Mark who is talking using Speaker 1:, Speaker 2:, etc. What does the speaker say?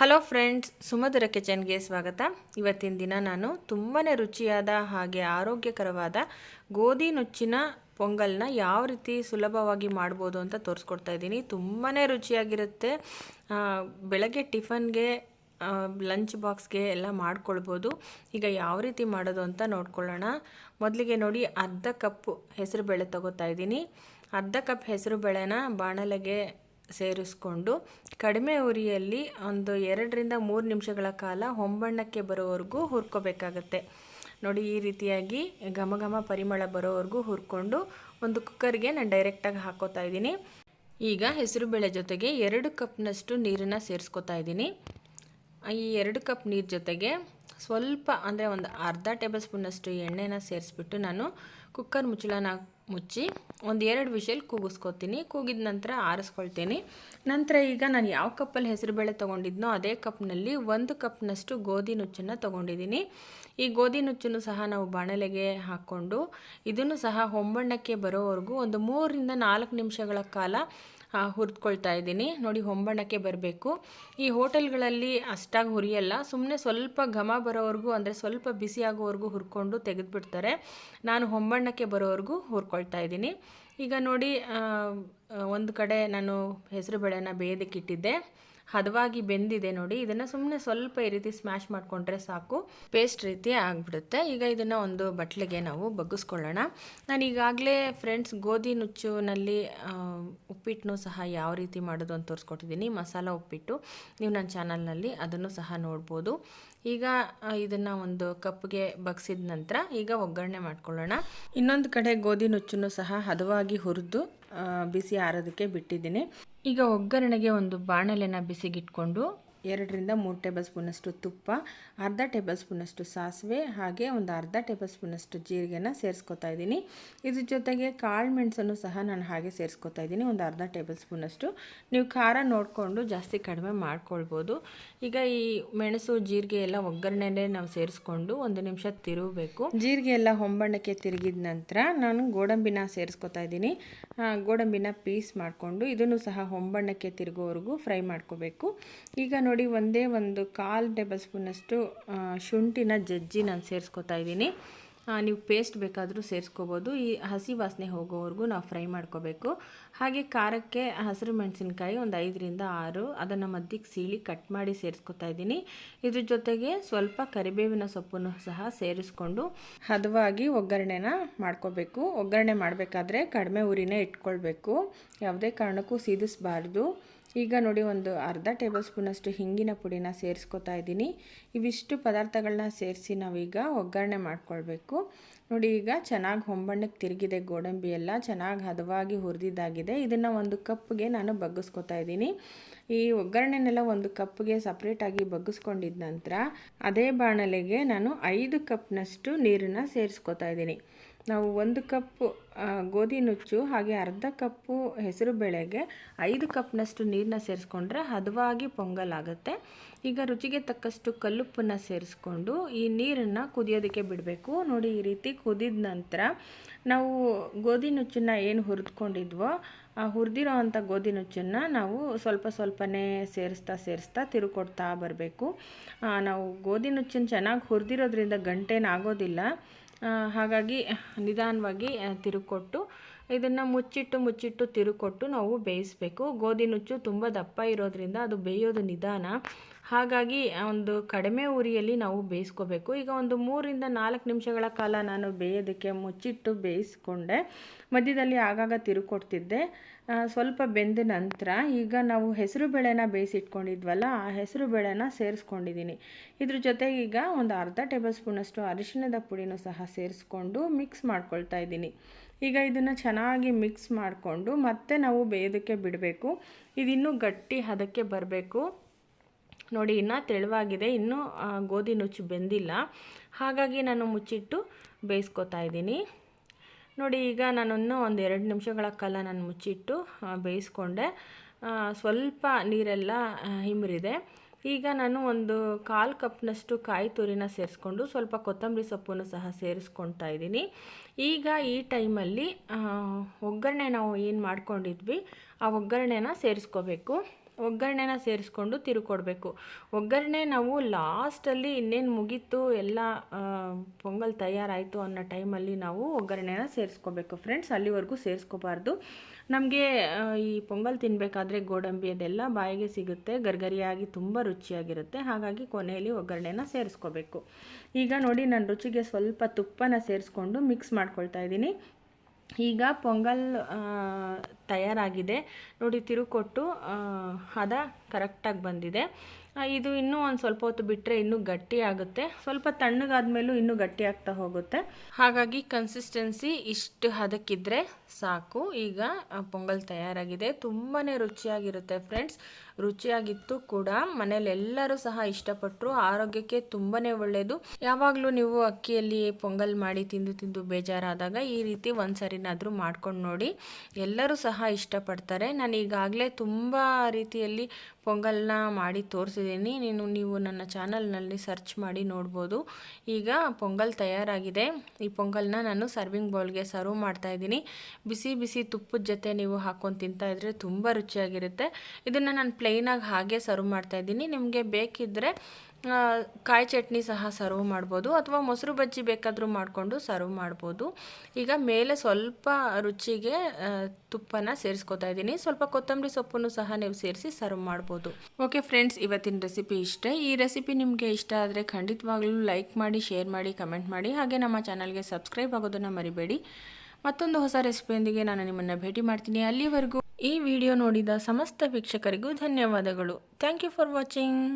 Speaker 1: Hello friends, ಸುಮಧುರ ಕಿಚನ್ಗೆ ಸ್ವಾಗತ. ಇವತ್ತಿನ ದಿನ ನಾನು ತುಂಬಾ ರುಚಿಯಾದ ಹಾಗೆ ಆರೋಗ್ಯಕರವಾದ ಗೋಧಿ ನುಚ್ಚಿನ ಪೊಂಗಲ್ನ ಯಾವ ರೀತಿ ಸುಲಭವಾಗಿ ಮಾಡ್ಬೋದು ಅಂತ ತೋರಿಸ್ಕೊಡ್ತಾ ಇದ್ದೀನಿ. ತುಂಬಾ ರುಚಿಯಾಗಿರುತ್ತೆ. ಬೆಳಗ್ಗೆ ಟಿಫನ್ಗೆ ಲಂಚ್ ಬಾಕ್ಸ್ಗೆ ಎಲ್ಲ ಮಾಡ್ಕೊಳ್ಬೋದು. ಈಗ ಯಾವ ರೀತಿ ಮಾಡೋದು ಅಂತ ನೋಡ್ಕೊಳ್ಳೋಣ. ಮೊದಲಿಗೆ ನೋಡಿ ಅರ್ಧ ಕಪ್ ಹೆಸರು ಬೇಳೆ ತಗೋತಾ ಇದ್ದೀನಿ. ಅರ್ಧ ಕಪ್ ಹೆಸರು ಬೇಳೆನ ಬಾಣಲೆಗೆ ಸೇರಿಸ್ಕೊಂಡು ಕಡಿಮೆ ಉರಿಯಲ್ಲಿ ಒಂದು ಎರಡರಿಂದ ಮೂರು ನಿಮಿಷಗಳ ಕಾಲ ಹೊಂಬಣ್ಣಕ್ಕೆ ಬರೋವರೆಗೂ ಹುರ್ಕೋಬೇಕಾಗತ್ತೆ. ನೋಡಿ, ಈ ರೀತಿಯಾಗಿ ಘಮ ಘಮ ಪರಿಮಳ ಬರೋವರೆಗೂ ಹುರ್ಕೊಂಡು ಒಂದು ಕುಕ್ಕರ್ಗೆ ನಾನು ಡೈರೆಕ್ಟಾಗಿ ಹಾಕೋತಾ ಇದ್ದೀನಿ. ಈಗ ಹೆಸರುಬೇಳೆ ಜೊತೆಗೆ ಎರಡು ಕಪ್ನಷ್ಟು ನೀರನ್ನು ಸೇರಿಸ್ಕೊತಾ ಇದ್ದೀನಿ. ಈ ಎರಡು ಕಪ್ ನೀರು ಜೊತೆಗೆ ಸ್ವಲ್ಪ ಅಂದರೆ ಒಂದು ಅರ್ಧ ಟೇಬಲ್ ಸ್ಪೂನಷ್ಟು ಎಣ್ಣೆನ ಸೇರಿಸ್ಬಿಟ್ಟು ನಾನು ಕುಕ್ಕರ್ ಮುಚ್ಚಳನ ಮುಚ್ಚಿ ಒಂದು ಎರಡು ವಿಷಲ್ ಕೂಗಿಸ್ಕೊತೀನಿ. ಕೂಗಿದ ನಂತರ ಆರಿಸ್ಕೊಳ್ತೀನಿ. ನಂತರ ಈಗ ನಾನು ಯಾವ ಕಪ್ಪಲ್ಲಿ ಹೆಸರುಬೇಳೆ ತೊಗೊಂಡಿದ್ನೋ ಅದೇ ಕಪ್ನಲ್ಲಿ ಒಂದು ಕಪ್ನಷ್ಟು ಗೋಧಿ ನುಚ್ಚನ್ನು ತೊಗೊಂಡಿದ್ದೀನಿ. ಈ ಗೋಧಿ ನುಚ್ಚನ್ನು ಸಹ ನಾವು ಬಾಣಲೆಗೆ ಹಾಕ್ಕೊಂಡು ಇದನ್ನು ಸಹ ಹೊಂಬಣ್ಣಕ್ಕೆ ಬರೋವರೆಗೂ ಒಂದು ಮೂರರಿಂದ ನಾಲ್ಕು ನಿಮಿಷಗಳ ಕಾಲ ಹುರಿದ್ಕೊಳ್ತಾ ಇದ್ದೀನಿ. ನೋಡಿ ಹೊಂಬಣ್ಣಕ್ಕೆ ಬರಬೇಕು. ಈ ಹೋಟೆಲ್ಗಳಲ್ಲಿ ಅಷ್ಟಾಗಿ ಹುರಿಯಲ್ಲ. ಸುಮ್ಮನೆ ಸ್ವಲ್ಪ ಘಮ ಬರೋವರೆಗೂ, ಅಂದರೆ ಸ್ವಲ್ಪ ಬಿಸಿ ಆಗೋವರೆಗೂ ಹುರ್ಕೊಂಡು ತೆಗೆದುಬಿಡ್ತಾರೆ. ನಾನು ಹೊಂಬಣ್ಣಕ್ಕೆ ಬರೋವರೆಗೂ ಹುರ್ಕೊಳ್ತಾ ಇದ್ದೀನಿ. ಈಗ ನೋಡಿ ಒಂದು ಕಡೆ ನಾನು ಹೆಸರು ಬೇಳೆನ ಬೇಯೋದಕ್ಕಿಟ್ಟಿದ್ದೆ ಹದವಾಗಿ ಬೆಂದಿದೆ ನೋಡಿ. ಇದನ್ನು ಸುಮ್ಮನೆ ಸ್ವಲ್ಪ ಈ ರೀತಿ ಸ್ಮ್ಯಾಶ್ ಮಾಡಿಕೊಂಡ್ರೆ ಸಾಕು. ಪೇಸ್ಟ್ ರೀತಿ ಆಗಿಬಿಡುತ್ತೆ. ಈಗ ಇದನ್ನು ಒಂದು ಬಟ್ಲಿಗೆ ನಾವು ಬಗ್ಗಿಸ್ಕೊಳ್ಳೋಣ. ನಾನು ಈಗಾಗಲೇ ಫ್ರೆಂಡ್ಸ್ ಗೋಧಿ ನುಚ್ಚುನಲ್ಲಿ ಉಪ್ಪಿಟ್ಟನ್ನು ಸಹ ಯಾವ ರೀತಿ ಮಾಡೋದು ಅಂತ ತೋರಿಸ್ಕೊಟ್ಟಿದ್ದೀನಿ. ಮಸಾಲ ಉಪ್ಪಿಟ್ಟು. ನೀವು ನನ್ನ ಚಾನಲ್ನಲ್ಲಿ ಅದನ್ನು ಸಹ ನೋಡ್ಬೋದು. ಈಗ ಇದನ್ನು ಒಂದು ಕಪ್ಗೆ ಬಗ್ಸಿದ ನಂತರ ಈಗ ಒಗ್ಗರಣೆ ಮಾಡ್ಕೊಳ್ಳೋಣ. ಇನ್ನೊಂದು ಕಡೆ ಗೋಧಿ ನುಚ್ಚನ್ನು ಸಹ ಹದವಾಗಿ ಹುರಿದು ಬಿಸಿ ಆರೋದಕ್ಕೆ ಬಿಟ್ಟಿದ್ದೀನಿ. ಈಗ ಒಗ್ಗರಣೆಗೆ ಒಂದು ಬಾಣಲೆನ ಬಿಸಿಗಿಟ್ಕೊಂಡು ಎರಡರಿಂದ ಮೂರು ಟೇಬಲ್ ಸ್ಪೂನಷ್ಟು ತುಪ್ಪ, ಅರ್ಧ ಟೇಬಲ್ ಸ್ಪೂನಷ್ಟು ಸಾಸಿವೆ ಹಾಗೆ ಒಂದು ಅರ್ಧ ಟೇಬಲ್ ಸ್ಪೂನಷ್ಟು ಜೀರಿಗೆನ ಸೇರಿಸ್ಕೊತಾ ಇದ್ದೀನಿ. ಇದ್ರ ಜೊತೆಗೆ ಕಾಳು ಮೆಣಸನ್ನು ಸಹ ನಾನು ಹಾಗೆ ಸೇರಿಸ್ಕೊತಾ ಇದ್ದೀನಿ. ಒಂದು ಅರ್ಧ ಟೇಬಲ್ ಸ್ಪೂನಷ್ಟು ನೀವು ಖಾರ ನೋಡಿಕೊಂಡು ಜಾಸ್ತಿ ಕಡಿಮೆ ಮಾಡ್ಕೊಳ್ಬೋದು. ಈಗ ಈ ಮೆಣಸು, ಜೀರಿಗೆ ಎಲ್ಲ ಒಗ್ಗರಣೆನೇ ನಾವು ಸೇರಿಸ್ಕೊಂಡು ಒಂದು ನಿಮಿಷ ತಿರುಗಬೇಕು. ಜೀರಿಗೆ ಎಲ್ಲ ಹೊಂಬಣ್ಣಕ್ಕೆ ತಿರುಗಿದ ನಂತರ ನಾನು ಗೋಡಂಬಿನ ಸೇರಿಸ್ಕೊತಾ ಇದ್ದೀನಿ. ಗೋಡಂಬಿನ ಪೀಸ್ ಮಾಡಿಕೊಂಡು ಇದನ್ನು ಸಹ ಹೊಂಬಣ್ಣಕ್ಕೆ ತಿರುಗೋವರೆಗೂ ಫ್ರೈ ಮಾಡ್ಕೋಬೇಕು. ಈಗ ಒಂದೇ ಒಂದು ಕಾಲು ಟೇಬಲ್ ಸ್ಪೂನಷ್ಟು ಶುಂಠಿನ ಜಜ್ಜಿ ನಾನು ಸೇರಿಸ್ಕೊತಾ ಇದ್ದೀನಿ. ನೀವು ಪೇಸ್ಟ್ ಬೇಕಾದರೂ ಸೇರಿಸ್ಕೋಬೋದು. ಈ ಹಸಿ ವಾಸನೆ ಹೋಗೋವರೆಗೂ ನಾವು ಫ್ರೈ ಮಾಡ್ಕೋಬೇಕು. ಹಾಗೆ ಖಾರಕ್ಕೆ ಹಸಿರು ಮೆಣಸಿನ್ಕಾಯಿ ಒಂದು ಐದರಿಂದ ಆರು. ಅದನ್ನು ಮಧ್ಯಕ್ಕೆ ಸೀಳಿ ಕಟ್ ಮಾಡಿ ಸೇರಿಸ್ಕೊತಾ ಇದ್ದೀನಿ. ಇದ್ರ ಜೊತೆಗೆ ಸ್ವಲ್ಪ ಕರಿಬೇವಿನ ಸೊಪ್ಪನ್ನು ಸಹ ಸೇರಿಸ್ಕೊಂಡು ಹದವಾಗಿ ಒಗ್ಗರಣೆನ ಮಾಡ್ಕೋಬೇಕು. ಒಗ್ಗರಣೆ ಮಾಡಬೇಕಾದ್ರೆ ಕಡಿಮೆ ಉರಿನೇ ಇಟ್ಕೊಳ್ಬೇಕು. ಯಾವುದೇ ಕಾರಣಕ್ಕೂ ಸೀದಿಸಬಾರ್ದು. ಈಗ ನೋಡಿ ಒಂದು ಅರ್ಧ ಟೇಬಲ್ ಸ್ಪೂನಷ್ಟು ಹಿಂಗಿನ ಪುಡಿನ ಸೇರಿಸ್ಕೊತಾ ಇದ್ದೀನಿ. ಇವಿಷ್ಟು ಪದಾರ್ಥಗಳನ್ನ ಸೇರಿಸಿ ನಾವೀಗ ಒಗ್ಗರಣೆ ಮಾಡ್ಕೊಳ್ಬೇಕು. ನೋಡಿ ಈಗ ಚೆನ್ನಾಗಿ ಹೊಂಬಣ್ಣಕ್ಕೆ ತಿರುಗಿದೆ ಗೋಡಂಬಿ ಎಲ್ಲ, ಚೆನ್ನಾಗಿ ಹದವಾಗಿ ಹುರಿದಿದ್ದಾಗಿದೆ. ಇದನ್ನು ಒಂದು ಕಪ್ಗೆ ನಾನು ಬಗ್ಗಿಸ್ಕೊತಾ ಇದ್ದೀನಿ. ಈ ಒಗ್ಗರಣೆನೆಲ್ಲ ಒಂದು ಕಪ್ಗೆ ಸಪ್ರೇಟಾಗಿ ಬಗ್ಗಿಸ್ಕೊಂಡಿದ್ದ ನಂತರ ಅದೇ ಬಾಣಲೆಗೆ ನಾನು ಐದು ಕಪ್ನಷ್ಟು ನೀರನ್ನು ಸೇರಿಸ್ಕೊತಾ ಇದ್ದೀನಿ. ನಾವು ಒಂದು ಕಪ್ಪು ಗೋಧಿ ನುಚ್ಚು, ಹಾಗೆ ಅರ್ಧ ಕಪ್ಪು ಹೆಸರು ಬೇಳೆಗೆ ಐದು ಕಪ್ನಷ್ಟು ನೀರನ್ನ ಸೇರಿಸ್ಕೊಂಡ್ರೆ ಹದವಾಗಿ ಪೊಂಗಲ್ ಆಗುತ್ತೆ ಈಗ ರುಚಿಗೆ ತಕ್ಕಷ್ಟು ಕಲ್ಲುಪ್ಪನ್ನು ಸೇರಿಸ್ಕೊಂಡು ಈ ನೀರನ್ನು ಕುದಿಯೋದಕ್ಕೆ ಬಿಡಬೇಕು. ನೋಡಿ, ಈ ರೀತಿ ಕುದಿದ ನಂತರ ನಾವು ಗೋಧಿ ನುಚ್ಚನ್ನು ಏನು ಹುರಿದ್ಕೊಂಡಿದ್ವೋ, ಆ ಹುರಿದಿರೋ ಅಂಥ ಗೋಧಿ ನುಚ್ಚನ್ನು ನಾವು ಸ್ವಲ್ಪ ಸ್ವಲ್ಪನೇ ಸೇರಿಸ್ತಾ ಸೇರಿಸ್ತಾ ತಿರುಕೊಡ್ತಾ ಬರಬೇಕು. ನಾವು ಗೋಧಿ ನುಚ್ಚನ್ನು ಚೆನ್ನಾಗಿ ಹುರಿದಿರೋದ್ರಿಂದ ಗಂಟೇನಾಗೋದಿಲ್ಲ ಹಾಗಾಗಿ ನಿಧಾನವಾಗಿ ತಿರುಕೊಟ್ಟು, ಇದನ್ನು ಮುಚ್ಚಿಟ್ಟು ಮುಚ್ಚಿಟ್ಟು ತಿರುಕೊಟ್ಟು ನಾವು ಬೇಯಿಸಬೇಕು. ಗೋಧಿ ನುಚ್ಚು ತುಂಬ ದಪ್ಪ ಇರೋದ್ರಿಂದ ಅದು ಬೇಯೋದು ನಿಧಾನ. ಹಾಗಾಗಿ ಒಂದು ಕಡಿಮೆ ಉರಿಯಲ್ಲಿ ನಾವು ಬೇಯಿಸ್ಕೋಬೇಕು. ಈಗ ಒಂದು ಮೂರಿಂದ ನಾಲ್ಕು ನಿಮಿಷಗಳ ಕಾಲ ನಾನು ಬೇಯೋದಕ್ಕೆ ಮುಚ್ಚಿಟ್ಟು ಬೇಯಿಸ್ಕೊಂಡೆ. ಮಧ್ಯದಲ್ಲಿ ಆಗಾಗ ತಿರುಕೊಡ್ತಿದ್ದೆ. ಸ್ವಲ್ಪ ಬೆಂದ ನಂತರ ಈಗ ನಾವು ಹೆಸರು ಬೇಳೆನ ಬೇಯಿಸಿಟ್ಕೊಂಡಿದ್ವಲ್ಲ, ಆ ಹೆಸರು ಬೇಳೆನ ಸೇರಿಸ್ಕೊಂಡಿದ್ದೀನಿ ಇದ್ರ ಜೊತೆಗೆ ಈಗ ಒಂದು ಅರ್ಧ ಟೇಬಲ್ ಸ್ಪೂನಷ್ಟು ಅರಿಶಿಣದ ಪುಡಿನೂ ಸಹ ಸೇರಿಸ್ಕೊಂಡು ಮಿಕ್ಸ್ ಮಾಡ್ಕೊಳ್ತಾ ಇದ್ದೀನಿ. ಈಗ ಇದನ್ನು ಚೆನ್ನಾಗಿ ಮಿಕ್ಸ್ ಮಾಡಿಕೊಂಡು ಮತ್ತೆ ನಾವು ಬೇಯೋದಕ್ಕೆ ಬಿಡಬೇಕು. ಇದಿನ್ನೂ ಗಟ್ಟಿ ಹದಕ್ಕೆ ಬರಬೇಕು. ನೋಡಿ, ಇನ್ನೂ ತೆಳುವಾಗಿದೆ. ಇನ್ನೂ ಗೋಧಿ ನುಚ್ಚು ಬೆಂದಿಲ್ಲ. ಹಾಗಾಗಿ ನಾನು ಮುಚ್ಚಿಟ್ಟು ಬೇಯಿಸ್ಕೊತಾ ಇದ್ದೀನಿ. ನೋಡಿ, ಈಗ ನಾನನ್ನು ಒಂದು ಎರಡು ನಿಮಿಷಗಳ ಕಾಲ ನಾನು ಮುಚ್ಚಿಟ್ಟು ಬೇಯಿಸ್ಕೊಂಡೆ. ಸ್ವಲ್ಪ ನೀರೆಲ್ಲ ಹಿಮ್ರಿದೆ. ಈಗ ನಾನು ಒಂದು ಕಾಲು ಕಪ್ನಷ್ಟು ಕಾಯಿ ತುರಿನ ಸೇರಿಸ್ಕೊಂಡು, ಸ್ವಲ್ಪ ಕೊತ್ತಂಬರಿ ಸೊಪ್ಪನ್ನು ಸಹ ಸೇರಿಸ್ಕೊಳ್ತಾ ಇದ್ದೀನಿ. ಈಗ ಈ ಟೈಮಲ್ಲಿ ಒಗ್ಗರಣೆ ನಾವು ಏನು ಮಾಡ್ಕೊಂಡಿದ್ವಿ, ಆ ಒಗ್ಗರಣೆನ ಸೇರಿಸ್ಕೋಬೇಕು. ಒಗ್ಗರಣೆನ ಸೇರಿಸ್ಕೊಂಡು ತಿರುಕೊಡ್ಬೇಕು. ಒಗ್ಗರಣೆ ನಾವು ಲಾಸ್ಟಲ್ಲಿ ಇನ್ನೇನು ಮುಗೀತು, ಎಲ್ಲ ಪೊಂಗಲ್ ತಯಾರಾಯಿತು ಅನ್ನೋ ಟೈಮಲ್ಲಿ ನಾವು ಒಗ್ಗರಣೆನ ಸೇರಿಸ್ಕೋಬೇಕು. ಫ್ರೆಂಡ್ಸ್, ಅಲ್ಲಿವರೆಗೂ ಸೇರಿಸ್ಕೋಬಾರ್ದು. ನಮಗೆ ಈ ಪೊಂಗಲ್ ತಿನ್ನಬೇಕಾದ್ರೆ ಗೋಡಂಬಿ ಅದೆಲ್ಲ ಬಾಯಿಗೆ ಸಿಗುತ್ತೆ, ಗರ್ಗರಿಯಾಗಿ ತುಂಬ ರುಚಿಯಾಗಿರುತ್ತೆ. ಹಾಗಾಗಿ ಕೊನೆಯಲ್ಲಿ ಒಗ್ಗರಣೆನ ಸೇರಿಸ್ಕೋಬೇಕು. ಈಗ ನೋಡಿ ನಾನು ರುಚಿಗೆ ಸ್ವಲ್ಪ ತುಪ್ಪನ ಸೇರಿಸ್ಕೊಂಡು ಮಿಕ್ಸ್ ಮಾಡ್ಕೊಳ್ತಾ ಇದ್ದೀನಿ. ಈಗ ಪೊಂಗಲ್ ತಯಾರಾಗಿದೆ. ನೋಡಿ ತಿರುಕೊಟ್ಟು ಹದ ಕರೆಕ್ಟಾಗಿ ಬಂದಿದೆ. ಇದು ಇನ್ನೂ ಒಂದು ಸ್ವಲ್ಪ ಹೊತ್ತು ಬಿಟ್ಟರೆ ಇನ್ನೂ ಗಟ್ಟಿ ಆಗುತ್ತೆ. ಸ್ವಲ್ಪ ತಣ್ಣಗಾದ್ಮೇಲೂ ಇನ್ನೂ ಗಟ್ಟಿ ಆಗ್ತಾ ಹೋಗುತ್ತೆ. ಹಾಗಾಗಿ ಕನ್ಸಿಸ್ಟೆನ್ಸಿ ಇಷ್ಟು ಹದಕ್ಕಿದ್ರೆ ಸಾಕು. ಈಗ ಪೊಂಗಲ್ ತಯಾರಾಗಿದೆ. ತುಂಬಾ ರುಚಿಯಾಗಿರುತ್ತೆ ಫ್ರೆಂಡ್ಸ್ ರುಚಿಯಾಗಿತ್ತು ಕೂಡ. ಮನೇಲಿ ಎಲ್ಲರೂ ಸಹ ಇಷ್ಟಪಟ್ಟರು ಆರೋಗ್ಯಕ್ಕೆ ತುಂಬಾ ಒಳ್ಳೆಯದು ಯಾವಾಗಲೂ ನೀವು ಅಕ್ಕಿಯಲ್ಲಿ ಪೊಂಗಲ್ ಮಾಡಿ ತಿಂದು ತಿಂದು ಬೇಜಾರಾದಾಗ ಈ ರೀತಿ ಒಂದು ಸರಿನಾದರೂ ಮಾಡ್ಕೊಂಡು ನೋಡಿ. ಎಲ್ಲರೂ ಸಹ ಇಷ್ಟಪಡ್ತಾರೆ. ನಾನು ಈಗಾಗಲೇ ತುಂಬ ರೀತಿಯಲ್ಲಿ ಪೊಂಗಲ್ನ ಮಾಡಿ ತೋರಿಸಿದ್ದೀನಿ. ನೀನು ನೀವು ನನ್ನ ಚಾನಲ್ನಲ್ಲಿ ಸರ್ಚ್ ಮಾಡಿ ನೋಡ್ಬೋದು. ಈಗ ಪೊಂಗಲ್ ತಯಾರಾಗಿದೆ. ಈ ಪೊಂಗಲ್ನ ನಾನು ಸರ್ವಿಂಗ್ ಬೌಲ್ಗೆ ಸರ್ವ್ ಮಾಡ್ತಾ ಇದ್ದೀನಿ. ಬಿಸಿ ಬಿಸಿ ತುಪ್ಪದ ಜೊತೆ ನೀವು ಹಾಕೊಂಡು ತಿಂತಾ ಇದ್ರೆ ತುಂಬ ರುಚಿಯಾಗಿರುತ್ತೆ. ಇದನ್ನು ನಾನು ಪ್ಲೈನಾಗಿ ಹಾಗೆ ಸರ್ವ್ ಮಾಡ್ತಾ ಇದ್ದೀನಿ. ನಿಮಗೆ ಬೇಕಿದ್ದರೆ ಕಾಯಿ ಚಟ್ನಿ ಸಹ ಸರ್ವ್ ಮಾಡ್ಬೋದು ಅಥವಾ ಮೊಸರು ಬಜ್ಜಿ ಬೇಕಾದರೂ ಮಾಡಿಕೊಂಡು ಸರ್ವ್ ಮಾಡ್ಬೋದು. ಈಗ ಮೇಲೆ ಸ್ವಲ್ಪ ರುಚಿಗೆ ತುಪ್ಪನ ಸೇರಿಸ್ಕೊತಾ ಇದ್ದೀನಿ. ಸ್ವಲ್ಪ ಕೊತ್ತಂಬರಿ ಸೊಪ್ಪನ್ನು ಸಹ ನೀವು ಸೇರಿಸಿ ಸರ್ವ್ ಮಾಡ್ಬೋದು. ಓಕೆ ಫ್ರೆಂಡ್ಸ್ ಇವತ್ತಿನ ರೆಸಿಪಿ ಇಷ್ಟೇ. ಈ ರೆಸಿಪಿ ನಿಮಗೆ ಇಷ್ಟ ಆದರೆ ಖಂಡಿತವಾಗ್ಲೂ ಲೈಕ್ ಮಾಡಿ ಶೇರ್ ಮಾಡಿ ಕಮೆಂಟ್ ಮಾಡಿ. ಹಾಗೆ ನಮ್ಮ ಚಾನಲ್ಗೆ ಸಬ್ಸ್ಕ್ರೈಬ್ ಆಗೋದನ್ನು ಮರಿಬೇಡಿ. ಮತ್ತೊಂದು ಹೊಸ ರೆಸಿಪಿಯೊಂದಿಗೆ ನಾನು ನಿಮ್ಮನ್ನು ಭೇಟಿ ಮಾಡ್ತೀನಿ. ಅಲ್ಲಿವರೆಗೂ ಈ ವಿಡಿಯೋ ನೋಡಿದ ಸಮಸ್ತ ವೀಕ್ಷಕರಿಗೂ ಧನ್ಯವಾದಗಳು. Thank you for watching